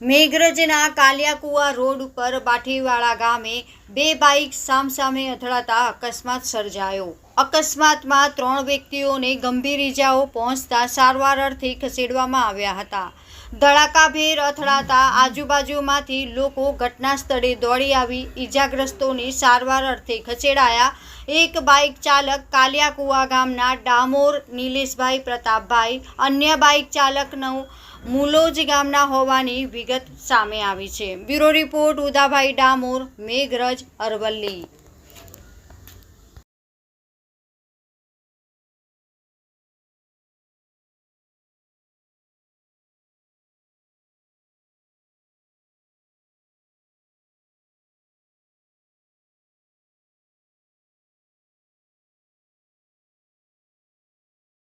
મેઘરજના Kaliyakuva road ઉપર બાઠીવાળા ગામે બે બાઇક સામસામે અથડાતા અકસ્માત સર્જાયો. અકસ્માતમાં ત્રણ વ્યક્તિઓને ગંભીર ઇજાઓ પહોંચતા સારવાર અર્થે ખસેડવામાં આવ્યા હતા. ધડાકાભેર અથડાતા આજુબાજુમાંથી લોકો ઘટના સ્થળે દોડી આવી ઇજાગ્રસ્તોને સારવાર અર્થે ખસેડાયા. એક બાઇક ચાલક કાલિયાકુવા ગામના ડામોર, નિલેશભાઈ પ્રતાપભાઈ, અન્ય બાઇક ચાલકનું મુલોજ ગામના હોવાની વિગત સામે આવી છે. Bureau report Udabhai Damor, Meghraj Aravalli.